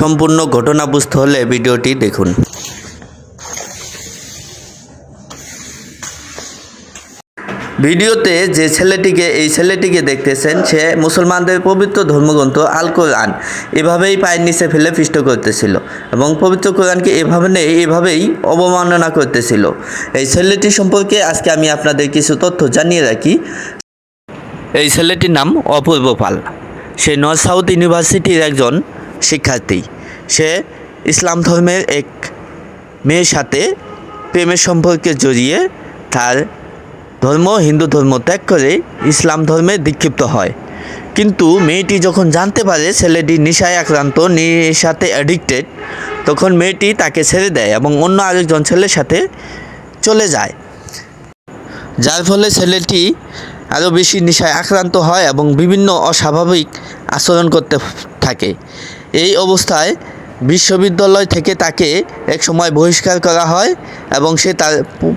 সম্পূর্ণ ঘটনা বুঝতে হলে ভিডিওটি দেখুন। ভিডিওতে যে ছেলেটিকে, এই ছেলেটিকে দেখতেছেন, সে মুসলমানদের পবিত্র ধর্মগ্রন্থ আল কোরআন এভাবেই পায়ের নিচে ফেলে পিষ্ট করতেছিল এবং পবিত্র কোরআনকে এভাবে নেই, এভাবেই অবমাননা করতেছিল। এই ছেলেটি সম্পর্কে আজকে আমি আপনাদের কিছু তথ্য জানিয়ে রাখি। এই ছেলেটির নাম অপূর্ব পাল। সে নর্থ সাউথ ইউনিভার্সিটির একজন শিক্ষার্থী। সে ইসলাম ধর্মের এক মেয়ের সাথে প্রেমের সম্পর্কে জড়িয়ে তার ধর্ম, হিন্দু ধর্ম ত্যাগ করে ইসলাম ধর্মে দীক্ষিপ্ত হয়। কিন্তু মেয়েটি যখন জানতে পারে ছেলেটি নেশায় আক্রান্ত নেশাতে অ্যাডিক্টেড তখন মেয়েটি তাকে ছেড়ে দেয় এবং অন্য আরেকজন ছেলের সাথে চলে যায়। যার ফলে ছেলেটি আরও বেশি নেশায় আক্রান্ত হয় এবং বিভিন্ন অস্বাভাবিক আচরণ করতে থাকে। এই অবস্থায় বিশ্ববিদ্যালয় থেকে তাকে এক সময় বহিষ্কার করা হয় এবং সে তার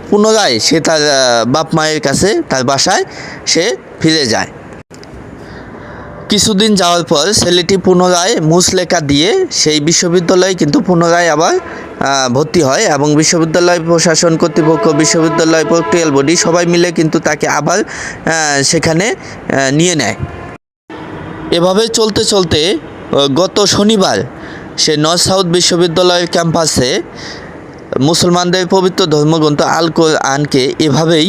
পুনরায় সে তার বাপ মায়ের কাছে তার বাসায় সে ফিরে যায়। কিছুদিন যাওয়ার পর ছেলেটি পুনরায় মুসলেখা দিয়ে সেই বিশ্ববিদ্যালয়ে কিন্তু পুনরায় আবার ভর্তি হয় এবং বিশ্ববিদ্যালয় প্রশাসন কর্তৃপক্ষ, বিশ্ববিদ্যালয় প্রক্রিয়াল বডি সবাই মিলে কিন্তু তাকে আবার সেখানে নিয়ে নেয়। এভাবে চলতে চলতে গত শনিবার সে নর্থ সাউথ বিশ্ববিদ্যালয়ের ক্যাম্পাসে মুসলমানদের পবিত্র ধর্মগ্রন্থ আল কোরআনকে এভাবেই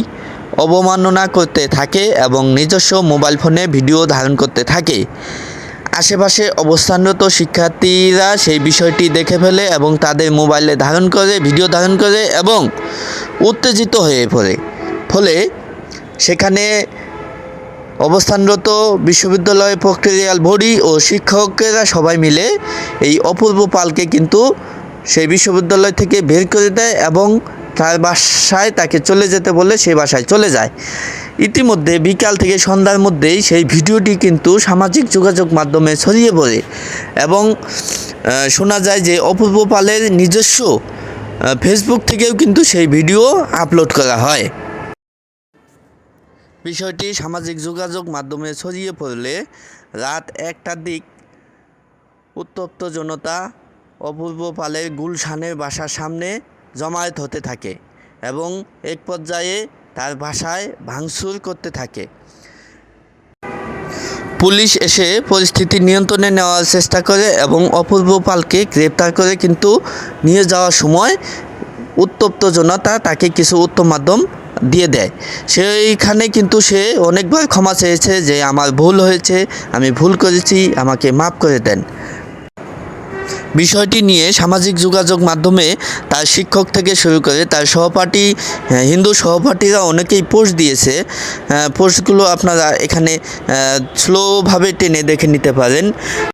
অবমাননা করতে থাকে এবং নিজস্ব মোবাইল ফোনে ভিডিও ধারণ করতে থাকে। আশেপাশে অবস্থানরত শিক্ষার্থীরা সেই বিষয়টি দেখে ফেলে এবং তাদের মোবাইলে ধারণ করে, ভিডিও ধারণ করে এবং উত্তেজিত হয়ে পড়ে। ফলে সেখানে অবস্থানরত বিশ্ববিদ্যালয় প্রক্রিয়াল বডি ও শিক্ষকেরা সবাই মিলে এই অপূর্ব পালকে কিন্তু সেই বিশ্ববিদ্যালয় থেকে বের করে দেয় এবং তার বাসায় তাকে চলে যেতে বলে সেই বাসায় চলে যায়। ইতিমধ্যে বিকাল থেকে সন্ধ্যার মধ্যেই সেই ভিডিওটি কিন্তু সামাজিক যোগাযোগ মাধ্যমে ছড়িয়ে পড়ে এবং শোনা যায় যে অপূর্ব পালের নিজস্ব ফেসবুক থেকেও কিন্তু সেই ভিডিও আপলোড করা হয়। বিষয়টি সামাজিক যোগাযোগ মাধ্যমে ছড়িয়ে পড়লে রাত একটার দিক উত্তপ্ত জনতা অপূর্ব পালের গুলশানের বাসার সামনে জমায়েত হতে থাকে এবং এক পর্যায়ে তার বাসায় ভাঙচুর করতে থাকে। পুলিশ এসে পরিস্থিতি নিয়ন্ত্রণে নেওয়ার চেষ্টা করে এবং অপূর্ব পালকে গ্রেপ্তার করে কিন্তু নিয়ে যাওয়ার সময় উত্তপ্ত জনতা তাকে কিছু উত্তম মাধ্যম দিয়ে দেয়। সেইখানে কিন্তু সে অনেকবার ক্ষমা চেয়েছে যে আমার ভুল হয়েছে, আমি ভুল করেছি, আমাকে মাফ করে দেন। বিষয়টি নিয়ে সামাজিক যোগাযোগ মাধ্যমে তার শিক্ষক থেকে শুরু করে তার সহপাঠী হিন্দু সহপাঠীরা অনেকেই পোস্ট দিয়েছে। পোস্টগুলো আপনারা এখানে স্লোভাবে টেনে দেখে নিতে পারেন।